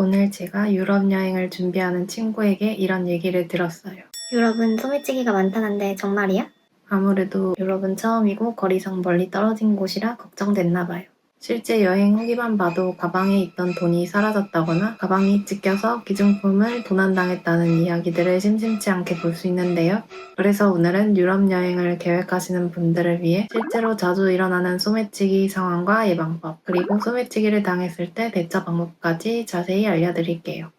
오늘 제가 유럽 여행을 준비하는 친구에게 이런 얘기를 들었어요. 유럽은 소매치기가 많다는데 정말이야? 아무래도 유럽은 처음이고 거리상 멀리 떨어진 곳이라 걱정됐나 봐요. 실제 여행 후기만 봐도 가방에 있던 돈이 사라졌다거나 가방이 찢겨서 기증품을 도난당했다는 이야기들을 심심치 않게 볼 수 있는데요. 그래서 오늘은 유럽 여행을 계획하시는 분들을 위해 실제로 자주 일어나는 소매치기 상황과 예방법, 그리고 소매치기를 당했을 때 대처 방법까지 자세히 알려드릴게요.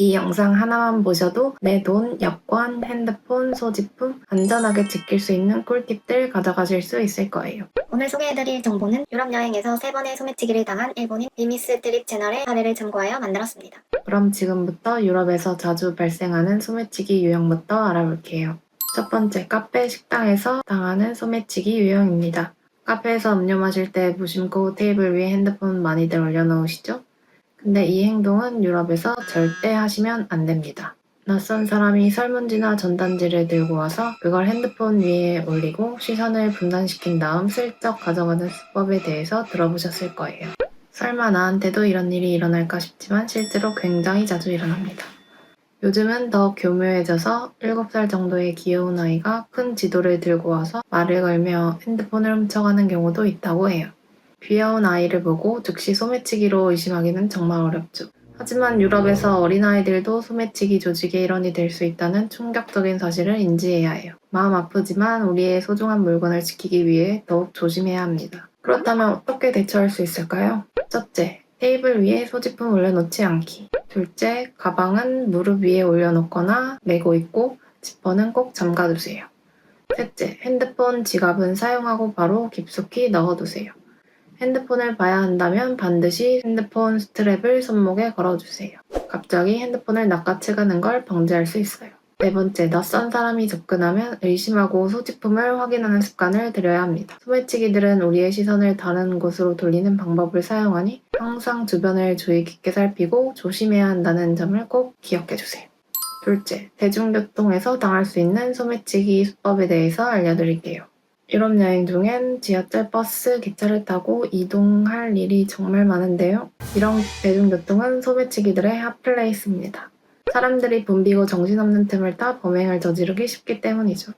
이 영상 하나만 보셔도 내 돈, 여권, 핸드폰, 소지품 안전하게 지킬 수 있는 꿀팁들 가져가실 수 있을 거예요. 오늘 소개해드릴 정보는 유럽 여행에서 세 번의 소매치기를 당한 일본인 리미스 트립 채널의 사례를 참고하여 만들었습니다. 그럼 지금부터 유럽에서 자주 발생하는 소매치기 유형부터 알아볼게요. 첫 번째, 카페 식당에서 당하는 소매치기 유형입니다. 카페에서 음료 마실 때 무심코 테이블 위에 핸드폰 많이들 올려놓으시죠? 근데 이 행동은 유럽에서 절대 하시면 안 됩니다. 낯선 사람이 설문지나 전단지를 들고 와서 그걸 핸드폰 위에 올리고 시선을 분산시킨 다음 슬쩍 가져가는 수법에 대해서 들어보셨을 거예요. 설마 나한테도 이런 일이 일어날까 싶지만 실제로 굉장히 자주 일어납니다. 요즘은 더 교묘해져서 7살 정도의 귀여운 아이가 큰 지도를 들고 와서 말을 걸며 핸드폰을 훔쳐가는 경우도 있다고 해요. 귀여운 아이를 보고 즉시 소매치기로 의심하기는 정말 어렵죠. 하지만 유럽에서 어린아이들도 소매치기 조직의 일원이 될 수 있다는 충격적인 사실을 인지해야 해요. 마음 아프지만 우리의 소중한 물건을 지키기 위해 더욱 조심해야 합니다. 그렇다면 어떻게 대처할 수 있을까요? 첫째, 테이블 위에 소지품 올려놓지 않기. 둘째, 가방은 무릎 위에 올려놓거나 메고 있고 지퍼는 꼭 잠가두세요. 셋째, 핸드폰, 지갑은 사용하고 바로 깊숙이 넣어두세요. 핸드폰을 봐야 한다면 반드시 핸드폰 스트랩을 손목에 걸어주세요. 갑자기 핸드폰을 낚아채가는 걸 방지할 수 있어요. 네 번째, 낯선 사람이 접근하면 의심하고 소지품을 확인하는 습관을 들여야 합니다. 소매치기들은 우리의 시선을 다른 곳으로 돌리는 방법을 사용하니 항상 주변을 주의 깊게 살피고 조심해야 한다는 점을 꼭 기억해 주세요. 둘째, 대중교통에서 당할 수 있는 소매치기 수법에 대해서 알려드릴게요. 유럽 여행 중엔 지하철, 버스, 기차를 타고 이동할 일이 정말 많은데요. 이런 대중교통은 소매치기들의 핫플레이스입니다. 사람들이 붐비고 정신없는 틈을 타 범행을 저지르기 쉽기 때문이죠.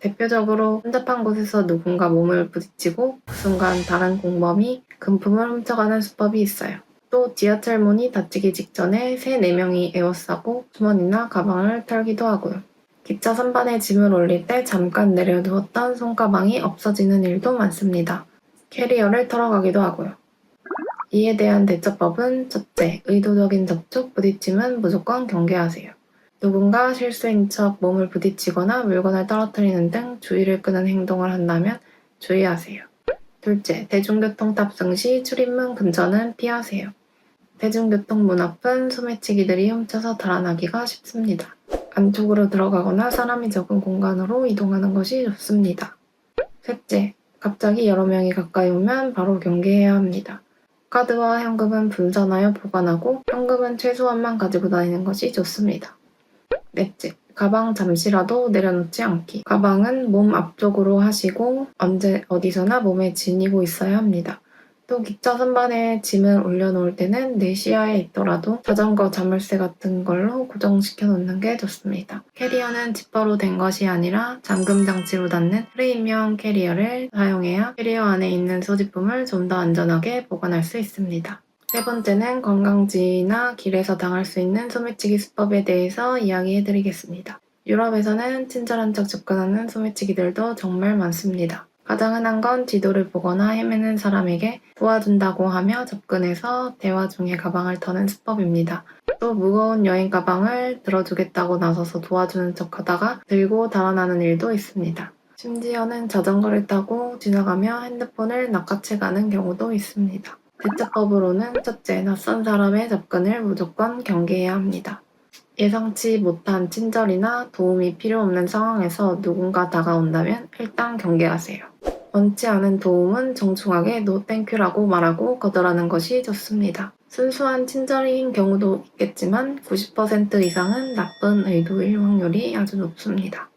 대표적으로 혼잡한 곳에서 누군가 몸을 부딪히고 그 순간 다른 공범이 금품을 훔쳐가는 수법이 있어요. 또 지하철 문이 닫히기 직전에 세, 네 명이 에워싸고 주머니나 가방을 털기도 하고요. 기차 선반에 짐을 올릴 때 잠깐 내려두었던 손가방이 없어지는 일도 많습니다. 캐리어를 털어가기도 하고요. 이에 대한 대처법은 첫째, 의도적인 접촉, 부딪힘은 무조건 경계하세요. 누군가 실수인 척 몸을 부딪히거나 물건을 떨어뜨리는 등 주의를 끄는 행동을 한다면 주의하세요. 둘째, 대중교통 탑승 시 출입문 근처는 피하세요. 대중교통 문 앞은 소매치기들이 훔쳐서 달아나기가 쉽습니다. 안쪽으로 들어가거나 사람이 적은 공간으로 이동하는 것이 좋습니다. 셋째, 갑자기 여러 명이 가까이 오면 바로 경계해야 합니다. 카드와 현금은 분산하여 보관하고 현금은 최소한만 가지고 다니는 것이 좋습니다. 넷째, 가방 잠시라도 내려놓지 않기. 가방은 몸 앞쪽으로 하시고 언제 어디서나 몸에 지니고 있어야 합니다. 또 기차 선반에 짐을 올려놓을 때는 내 시야에 있더라도 자전거 자물쇠 같은 걸로 고정시켜 놓는 게 좋습니다. 캐리어는 지퍼로 된 것이 아니라 잠금 장치로 닫는 프레임형 캐리어를 사용해야 캐리어 안에 있는 소지품을 좀 더 안전하게 보관할 수 있습니다. 세 번째는 관광지나 길에서 당할 수 있는 소매치기 수법에 대해서 이야기해 드리겠습니다. 유럽에서는 친절한 척 접근하는 소매치기들도 정말 많습니다. 가장 흔한 건 지도를 보거나 헤매는 사람에게 도와준다고 하며 접근해서 대화 중에 가방을 터는 수법입니다. 또 무거운 여행 가방을 들어주겠다고 나서서 도와주는 척 하다가 들고 달아나는 일도 있습니다. 심지어는 자전거를 타고 지나가며 핸드폰을 낚아채 가는 경우도 있습니다. 대처법으로는 첫째, 낯선 사람의 접근을 무조건 경계해야 합니다. 예상치 못한 친절이나 도움이 필요 없는 상황에서 누군가 다가온다면 일단 경계하세요. 원치 않은 도움은 정중하게 노 땡큐라고 말하고 거절하는 것이 좋습니다. 순수한 친절인 경우도 있겠지만 90% 이상은 나쁜 의도일 확률이 아주 높습니다.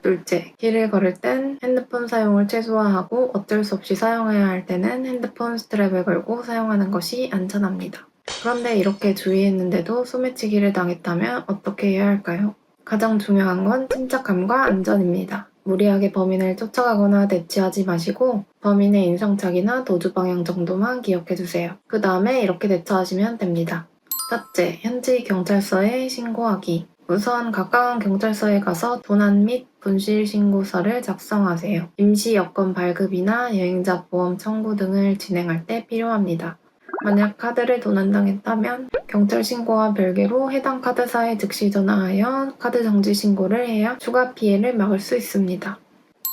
둘째, 길을 걸을 땐 핸드폰 사용을 최소화하고 어쩔 수 없이 사용해야 할 때는 핸드폰 스트랩을 걸고 사용하는 것이 안전합니다. 그런데 이렇게 주의했는데도 소매치기를 당했다면 어떻게 해야 할까요? 가장 중요한 건 침착함과 안전입니다. 무리하게 범인을 쫓아가거나 대치하지 마시고 범인의 인상착이나 도주 방향 정도만 기억해 두세요. 그 다음에 이렇게 대처하시면 됩니다. 첫째, 현지 경찰서에 신고하기. 우선 가까운 경찰서에 가서 도난 및 분실 신고서를 작성하세요. 임시 여권 발급이나 여행자 보험 청구 등을 진행할 때 필요합니다. 만약 카드를 도난당했다면 경찰 신고와 별개로 해당 카드사에 즉시 전화하여 카드 정지 신고를 해야 추가 피해를 막을 수 있습니다.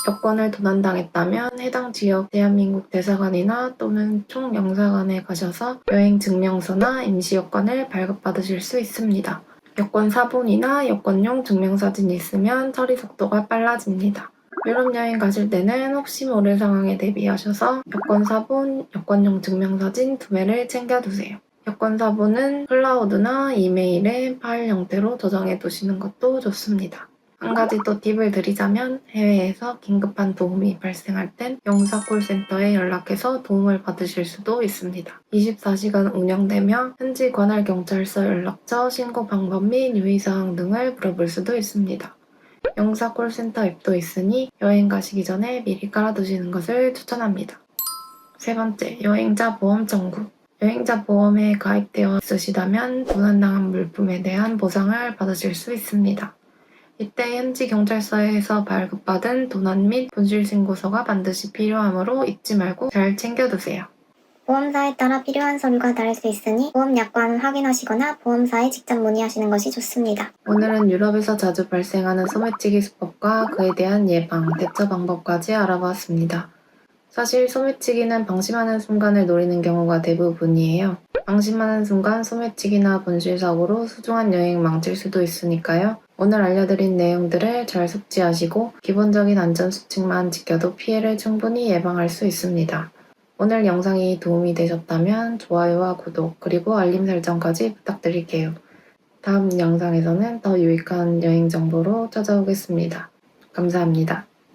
여권을 도난당했다면 해당 지역 대한민국 대사관이나 또는 총영사관에 가셔서 여행 증명서나 임시 여권을 발급받으실 수 있습니다. 여권 사본이나 여권용 증명사진이 있으면 처리 속도가 빨라집니다. 유럽 여행 가실 때는 혹시 모를 상황에 대비하셔서 여권 사본, 여권용 증명사진 두 매를 챙겨두세요. 여권 사본은 클라우드나 이메일에 파일 형태로 저장해 두시는 것도 좋습니다. 한 가지 또 팁을 드리자면 해외에서 긴급한 도움이 발생할 땐 영사 콜센터에 연락해서 도움을 받으실 수도 있습니다. 24시간 운영되며 현지 관할 경찰서 연락처, 신고 방법 및 유의사항 등을 물어볼 수도 있습니다. 영사 콜센터 앱도 있으니 여행 가시기 전에 미리 깔아두시는 것을 추천합니다. 세 번째, 여행자 보험 청구. 여행자 보험에 가입되어 있으시다면 도난당한 물품에 대한 보상을 받으실 수 있습니다. 이때 현지 경찰서에서 발급받은 도난 및 분실 신고서가 반드시 필요하므로 잊지 말고 잘 챙겨두세요. 보험사에 따라 필요한 서류가 다를 수 있으니 보험 약관을 확인하시거나 보험사에 직접 문의하시는 것이 좋습니다. 오늘은 유럽에서 자주 발생하는 소매치기 수법과 그에 대한 예방, 대처 방법까지 알아보았습니다. 사실 소매치기는 방심하는 순간을 노리는 경우가 대부분이에요. 방심하는 순간 소매치기나 분실사고로 소중한 여행 망칠 수도 있으니까요. 오늘 알려드린 내용들을 잘 숙지하시고 기본적인 안전수칙만 지켜도 피해를 충분히 예방할 수 있습니다. 오늘 영상이 도움이 되셨다면 좋아요와 구독 그리고 알림 설정까지 부탁드릴게요. 다음 영상에서는 더 유익한 여행 정보로 찾아오겠습니다. 감사합니다.